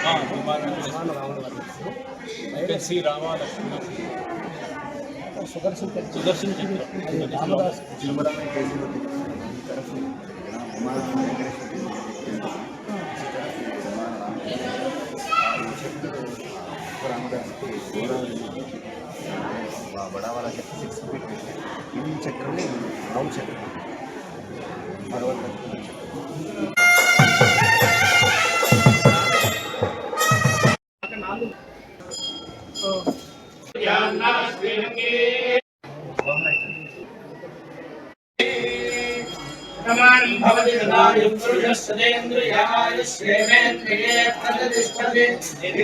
ఆ, విమానం వెంకట శ్రీ రామాలక్ష్మి సుదర్శన్ చక్ర సుదర్శన్ చక్ర రామదాస్ बड़ा वाला चक्र सिक्स फीट इन चक्र में नौ चक्र पर्वत प्रमाणं भवति तदायुः पुरुषस्तेन्द्रियाय श्रेमेन्द्रिये प्रतिष्ठति यदि